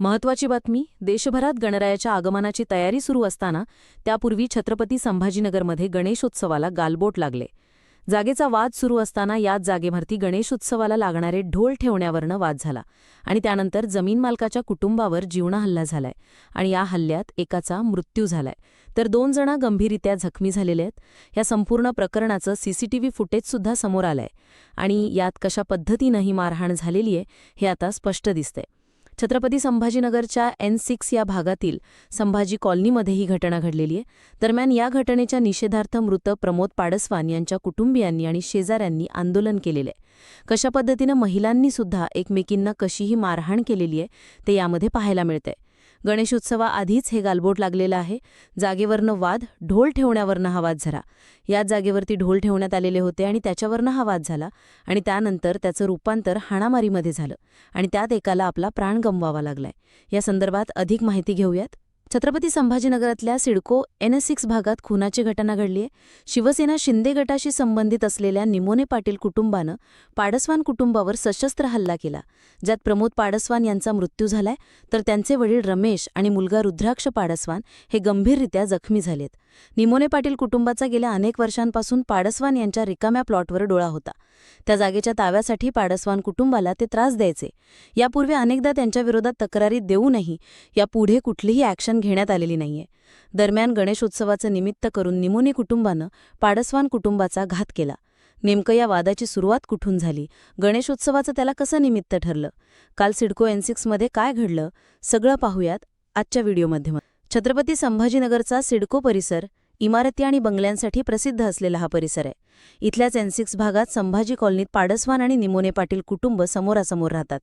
महत्वाची बातमी देशभरात गणरायाच्या आगमनाची तयारी सुरू असताना त्यापूर्वी छत्रपती संभाजीनगरमध्ये गणेशोत्सवाला गालबोट लागले. जागेचा वाद सुरू असताना याच जागेवरती गणेशोत्सवाला लागणारे ढोल ठेवण्यावरनं वाद झाला आणि त्यानंतर जमीन मालकाच्या कुटुंबावर जीवना हल्ला झालाय आणि या हल्ल्यात एकाचा मृत्यू झालाय. तर दोन जण गंभीररित्या जखमी झालेले आहेत. या संपूर्ण प्रकरणाचं सीसीटीव्ही फुटेजसुद्धा समोर आलंय आणि यात कशा पद्धतीनं ही मारहाण झालेली आहे हे आता स्पष्ट दिसतंय. छत्रपती संभाजीनगरच्या एन सिक्स या भागातील संभाजी कॉलनीमध्ये ही घटना घडलेली आहे. दरम्यान या घटनेच्या निषेधार्थ मृत प्रमोद पाडसवान यांच्या कुटुंबियांनी आणि शेजाऱ्यांनी आंदोलन केलेलं आहे. कशा पद्धतीनं महिलांनी सुद्धा एकमेकींना कशीही मारहाण केलेली आहे ते यामध्ये पाहायला मिळतंय. गणेशोत्सवाआधीच हे गालबोट लागलेलं आहे. जागेवरनं वाद ढोल ठेवण्यावरनं हा वाद झाला. याच जागेवरती ढोल ठेवण्यात आलेले होते आणि त्याच्यावरनं हा वाद झाला आणि त्यानंतर त्याचं रूपांतर हाणामारीमध्ये झालं आणि त्यात एकाला आपला प्राण गमवावा लागलाय. या संदर्भात अधिक माहिती घेऊयात छत्रपती संभाजीनगरातल्या सिडको एन सिक्स भागात खुनाची घटना घडलीय. शिवसेना शिंदे गटाशी संबंधित असलेल्या निमोने पाटील कुटुंबानं पाडसवान कुटुंबावर सशस्त्र हल्ला केला. ज्यात प्रमोद पाडसवान यांचा मृत्यू झालाय तर त्यांचे वडील रमेश आणि मुलगा रुद्राक्ष पाडसवान हे गंभीररित्या जखमी झालेत. निमोने पाटील कुटुंबाचा गेल्या अनेक वर्षांपासून पाडसवान यांच्या रिकाम्या प्लॉटवर डोळा होता. त्या जागेच्या ताव्यासाठी पाडसवान कुटुंबाला ते त्रास द्यायचे. यापूर्वी अनेकदा त्यांच्याविरोधात तक्रारी देऊनही यापुढे कुठलीही ॲक्शन घेण्यात आलेली नाहीये. दरम्यान गणेशोत्सवाचं निमित्त करून निमोनी कुटुंबानं पाडसवान कुटुंबाचा घात केला. नेमकं या वादाची सुरुवात कुठून झाली? गणेशोत्सवाचं त्याला कसं निमित्त ठरलं? काल सिडको एन सिक्समध्ये काय घडलं? सगळं पाहूयात आजच्या व्हिडिओमध्ये छत्रपती संभाजीनगरचा सिडको परिसर इमारती आणि बंगल्यांसाठी प्रसिद्ध असलेला हा परिसर आहे. इथल्याच एनसिक्स भागात संभाजी कॉलनीत पाडसवान आणि निमोने पाटील कुटुंब समोरासमोर राहतात.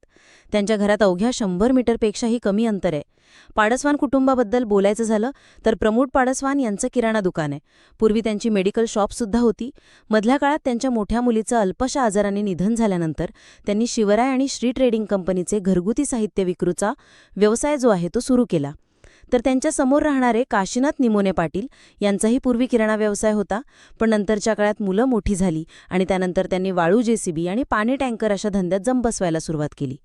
त्यांच्या घरात अवघ्या शंभर मीटरपेक्षाही कमी अंतर आहे. पाडसवान कुटुंबाबद्दल बोलायचं झालं तर प्रमोद पाडसवान यांचं किराणा दुकान आहे. पूर्वी त्यांची मेडिकल शॉपसुद्धा होती. मधल्या काळात त्यांच्या मोठ्या मुलीचं अल्पशा आजाराने निधन झाल्यानंतर त्यांनी शिवराय आणि श्री ट्रेडिंग कंपनीचे घरगुती साहित्य विक्रूचा व्यवसाय जो आहे तो सुरू केला. तर त्यांच्यासमोर राहणारे काशीनाथ निमोने पाटील यांचाही पूर्वी किराणा व्यवसाय होता पण नंतरच्या काळात मुलं मोठी झाली आणि त्यानंतर त्यांनी वाळू जेसीबी आणि पाणी टँकर अशा धंद्यात जम बसवायला सुरुवात केली.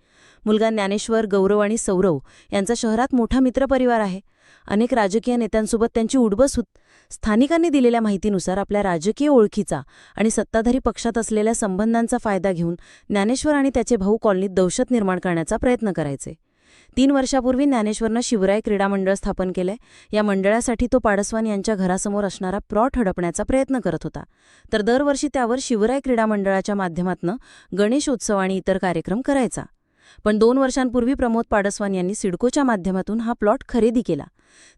मुलगा ज्ञानेश्वर गौरव आणि सौरव यांचा शहरात मोठा मित्रपरिवार आहे. अनेक राजकीय नेत्यांसोबत त्यांची उडबस होत. स्थानिकांनी दिलेल्या माहितीनुसार आपल्या राजकीय ओळखीचा आणि सत्ताधारी पक्षात असलेल्या संबंधांचा फायदा घेऊन ज्ञानेश्वर आणि त्याचे भाऊ कॉलनीत दहशत निर्माण करण्याचा प्रयत्न करायचे. तीन वर्षापूर्वी ज्ञानेश्वरनं शिवराय क्रीडा मंडळ स्थापन केलंय. या मंडळासाठी तो पाडसवान यांच्या घरासमोर असणारा प्लॉट हडपण्याचा प्रयत्न करत होता. तर दरवर्षी त्यावर शिवराय क्रीडा मंडळाच्या माध्यमातून गणेशोत्सव आणि इतर कार्यक्रम करायचा. पण दोन वर्षांपूर्वी प्रमोद पाडसवान यांनी सिडकोच्या माध्यमातून हा प्लॉट खरेदी केला.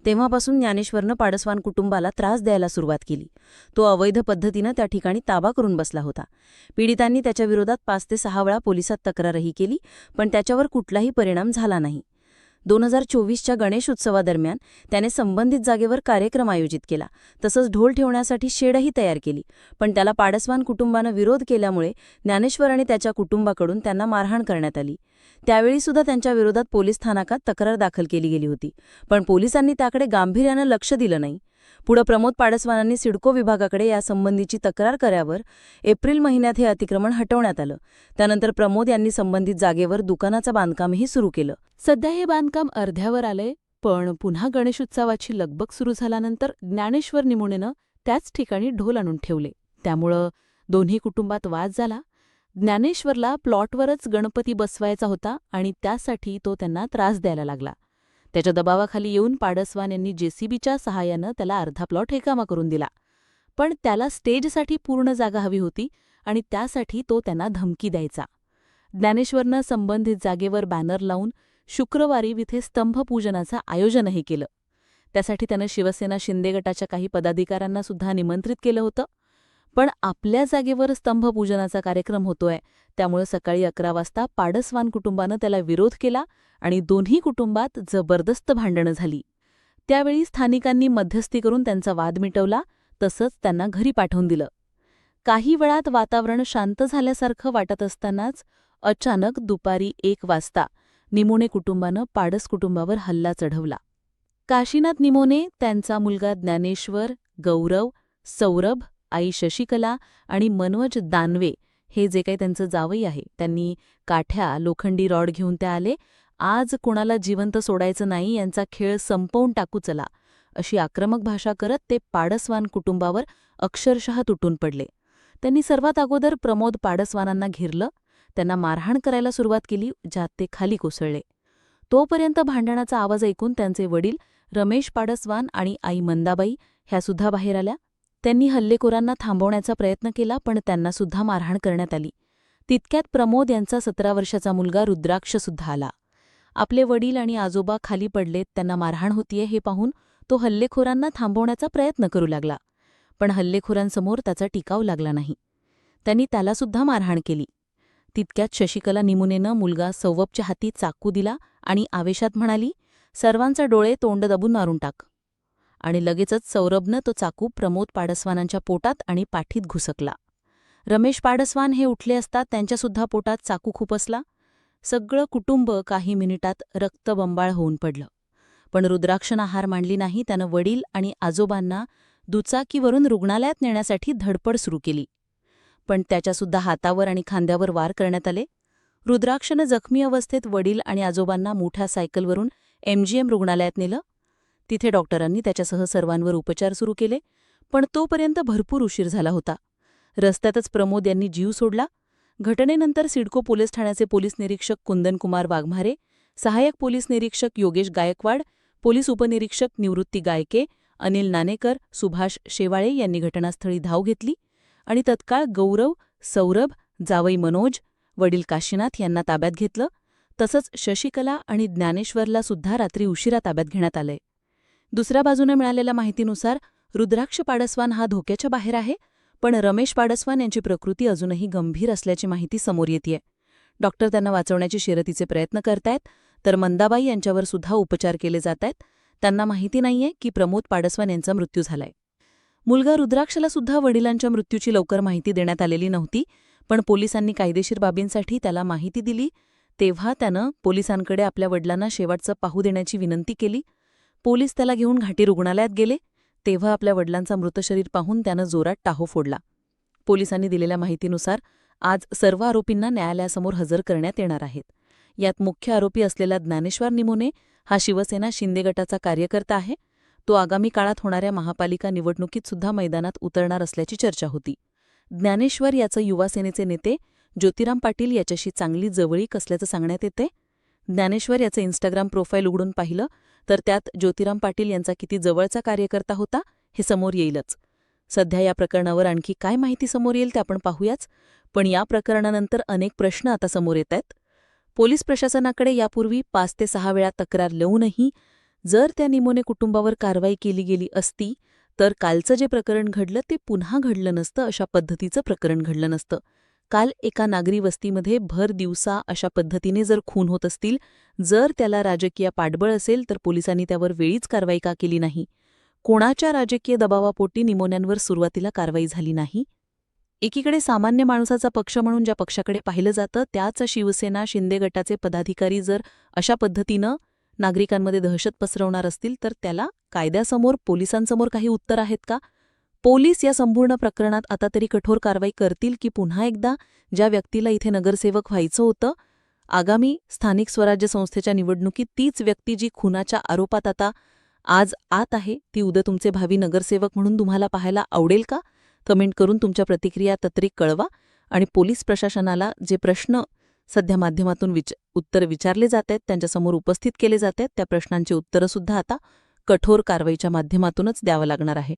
तेव्हापासून ज्ञानेश्वरनं पाडसवान कुटुंबाला त्रास द्यायला सुरुवात केली. तो अवैध पद्धतीनं त्या ठिकाणी ताबा करून बसला होता. पीडितांनी त्याच्याविरोधात पाच ते सहा वेळा पोलिसात तक्रारही केली पण त्याच्यावर कुठलाही परिणाम झाला नाही. दोन हजार चोवीसच्या गणेश उत्सवादरम्यान त्याने संबंधित जागेवर कार्यक्रम आयोजित केला. तसंच ढोल ठेवण्यासाठी शेडही तयार केली. पण त्याला पाडसवान कुटुंबानं विरोध केल्यामुळे ज्ञानेश्वर आणि त्याच्या कुटुंबाकडून त्यांना मारहाण करण्यात आली. त्यावेळीसुद्धा त्यांच्या विरोधात पोलीस स्थानकात तक्रार दाखल केली गेली होती. पण पोलिसांनी त्याकडे गांभीर्यानं लक्ष दिलं नाही. पुढं प्रमोद पाडसवानांनी सिडको विभागाकडे यासंबंधीची तक्रार करावर एप्रिल महिन्यात हे अतिक्रमण हटवण्यात आलं. त्यानंतर प्रमोद यांनी संबंधित जागेवर दुकानाचं बांधकामही सुरू केलं. सध्या हे बांधकाम अर्ध्यावर आलंय पण पुन्हा गणेशोत्सवाची लगबग सुरू झाल्यानंतर ज्ञानेश्वर निमुनेनं त्याच ठिकाणी ढोल आणून ठेवले. त्यामुळं दोन्ही कुटुंबात वाद झाला. ज्ञानेश्वरला प्लॉटवरच गणपती बसवायचा होता आणि त्यासाठी तो त्यांना त्रास द्यायला लागला. त्याच्या दबावाखाली येऊन पाडसवान यांनी जेसीबीच्या सहाय्यानं त्याला अर्धा प्लॉट हेकामा करून दिला. पण त्याला स्टेजसाठी पूर्ण जागा हवी होती आणि त्यासाठी तो त्यांना धमकी द्यायचा. ज्ञानेश्वरनं संबंधित जागेवर बॅनर लावून शुक्रवारी विथे स्तंभपूजनाचं आयोजनही केलं. त्यासाठी त्यानं शिवसेना शिंदे गटाच्या काही पदाधिकाऱ्यांना सुद्धा निमंत्रित केलं होतं. पण आपल्या जागेवर स्तंभपूजनाचा कार्यक्रम होतोय. त्यामुळे सकाळी अकरा वाजता पाडसवान कुटुंबानं त्याला विरोध केला आणि दोन्ही कुटुंबात जबरदस्त भांडणं झाली. त्यावेळी स्थानिकांनी मध्यस्थी करून त्यांचा वाद मिटवला तसंच त्यांना घरी पाठवून दिलं. काही वेळात वातावरण शांत झाल्यासारखं वाटत असतानाच अचानक दुपारी एक वाजता निमोने कुटुंबानं पाडस कुटुंबावर हल्ला चढवला. काशीनाथ निमोने त्यांचा मुलगा ज्ञानेश्वर गौरव सौरभ आई शशिकला आणि मनोज दानवे हे जे काही त्यांचं जावई आहे. त्यांनी काठ्या लोखंडी रॉड घेऊन ते आले. आज कोणाला जिवंत सोडायचं नाही यांचा खेळ संपवून टाकू चला अशी आक्रमक भाषा करत ते पाडसवान कुटुंबावर अक्षरशः तुटून पडले. त्यांनी सर्वात अगोदर प्रमोद पाडसवानांना घेरलं. त्यांना मारहाण करायला सुरुवात केली ज्यात ते खाली कोसळले. तोपर्यंत भांडणाचा आवाज ऐकून त्यांचे वडील रमेश पाडसवान आणि आई मंदाबाई ह्यासुद्धा बाहेर आल्या. त्यांनी हल्लेखोरांना थांबवण्याचा प्रयत्न केला पण त्यांनासुद्धा मारहाण करण्यात आली. तितक्यात प्रमोद यांचा सतरा वर्षाचा मुलगा रुद्राक्षसुद्धा आला. आपले वडील आणि आजोबा खाली पडलेत त्यांना मारहाण होतीये हे पाहून तो हल्लेखोरांना थांबवण्याचा प्रयत्न करू लागला. पण हल्लेखोरांसमोर त्याचा टिकाव लागला नाही. त्यांनी त्यालासुद्धा मारहाण केली. तितक्यात शशिकला निमुनेनं मुलगा सौवबच्या हाती चाकू दिला आणि आवेशात म्हणाली सर्वांचा डोळे तोंड दबून मारून टाक. आणि लगेचच सौरभनं तो चाकू प्रमोद पाडसवानांच्या पोटात आणि पाठीत घुसकला. रमेश पाडसवान हे उठले असता त्यांच्यासुद्धा पोटात चाकू खुपसला सगळं कुटुंब काही मिनिटात रक्तबंबाळ होऊन पडलं. पण रुद्राक्षनं हार मांडली नाही त्यानं वडील आणि आजोबांना दुचाकीवरून रुग्णालयात नेण्यासाठी धडपड सुरू केली. पण त्याच्यासुद्धा हातावर आणि खांद्यावर वार करण्यात आले. रुद्राक्षनं जखमी अवस्थेत वडील आणि आजोबांना मोठ्या सायकलवरून एमजीएम रुग्णालयात नेलं. तिथे डॉक्टरांनी त्याच्यासह सर्वांवर उपचार सुरू केले पण तोपर्यंत भरपूर उशीर झाला होता. रस्त्यातच प्रमोद यांनी जीव सोडला. घटनेनंतर सिडको पोलीस ठाण्याचे पोलीस निरीक्षक कुंदनकुमार वाघमारे सहाय्यक पोलीस निरीक्षक योगेश गायकवाड पोलीस उपनिरीक्षक निवृत्ती गायके अनिल नानेकर सुभाष शेवाळे यांनी घटनास्थळी धाव घेतली आणि तत्काळ गौरव सौरभ जावई मनोज वडील काशीनाथ यांना ताब्यात घेतलं. तसंच शशिकला आणि ज्ञानेश्वरला सुद्धा रात्री उशिरा ताब्यात घेण्यात आलंय. दुसऱ्या बाजूने मिळालेल्या माहितीनुसार रुद्राक्ष पाडसवान हा धोक्याच्या बाहेर आहे पण रमेश पाडसवान यांची प्रकृती अजूनही गंभीर असल्याची माहिती समोर येते डॉक्टर त्यांना वाचवण्याची शिरतीचे प्रयत्न करतायत तर मंदाबाई यांच्यावर सुद्धा उपचार केले जात आहेत त्यांना माहिती नाहीये की प्रमोद पाडसवान यांचा मृत्यू झालाय. मुलगा रुद्राक्षला सुद्धा वडिलांच्या मृत्यूची लवकर माहिती देण्यात आलेली नव्हती पण पोलिसांनी कायदेशीर बाबींसाठी त्याला माहिती दिली. तेव्हा त्यानं पोलिसांकडे आपल्या वडिलांना शेवटचं पाहू देण्याची विनंती केली. पोलीस त्याला घेऊन घाटी रुग्णालयात गेले तेव्हा आपल्या वडिलांचा मृतशरीर पाहून त्यानं जोरात टाहो फोडला. पोलिसांनी दिलेल्या माहितीनुसार आज सर्व आरोपींना न्यायालयासमोर हजर करण्यात येणार आहेत. यात मुख्य आरोपी असलेला ज्ञानेश्वर निमोने हा शिवसेना शिंदे गटाचा कार्यकर्ता आहे. तो आगामी काळात होणाऱ्या महापालिका निवडणुकीत सुद्धा मैदानात उतरणार असल्याची चर्चा होती. ज्ञानेश्वर याचं युवासेनेचे नेते ज्योतिराम पाटील याच्याशी चांगली जवळीक असल्याचं सांगण्यात येते ज्ञानेश्वर याचं इन्स्टाग्राम प्रोफाईल उघडून पाहिलं तर त्यात ज्योतिराम पाटील यांचा किती जवळचा कार्यकर्ता होता हे समोर येईलच. सध्या या प्रकरणावर आणखी काय माहिती समोर येईल ते आपण पाहूयाच पण या प्रकरणानंतर अनेक प्रश्न आता समोर येत आहेत पोलीस प्रशासनाकडे यापूर्वी पाच ते सहा वेळा तक्रार लिहूनही जर त्या निमोने कुटुंबावर कारवाई केली गेली असती तर कालचं जे प्रकरण घडलं ते पुन्हा घडलं नसतं अशा पद्धतीचं प्रकरण घडलं नसतं. काल एका नागरी वस्तीमध्ये भर दिवसा अशा पद्धतीने जर खून होत असतील जर त्याला राजकीय पाठबळ असेल तर पोलिसांनी त्यावर वेळीच कारवाई का केली नाही? कोणाच्या राजकीय दबावापोटी निमोन्यांवर सुरुवातीला कारवाई झाली नाही? एकीकडे सामान्य माणसाचा पक्ष म्हणून ज्या पक्षाकडे पाहिलं जातं त्याच शिवसेना शिंदे गटाचे पदाधिकारी जर अशा पद्धतीनं नागरिकांमध्ये दहशत पसरवणार असतील तर त्याला कायद्यासमोर पोलिसांसमोर काही उत्तर आहेत का? पोलीस या संपूर्ण प्रकरणात आता तरी कठोर कारवाई करतील की पुन्हा एकदा ज्या व्यक्तीला इथे नगरसेवक व्हायचं होतं आगामी स्थानिक स्वराज्य संस्थेच्या निवडणुकीत तीच व्यक्ती जी खुनाच्या आरोपात आता आज आत आहे ती उद्या तुमचे भावी नगरसेवक म्हणून तुम्हाला पाहायला आवडेल का? कमेंट करून तुमच्या प्रतिक्रिया तत्री कळवा आणि पोलीस प्रशासनाला जे प्रश्न सध्या माध्यमातून विच उत्तर विचारले जात आहेत त्यांच्यासमोर उपस्थित केले जात आहेत त्या प्रश्नांची उत्तरंसुद्धा आता कठोर कारवाईच्या माध्यमातूनच द्यावं लागणार आहे.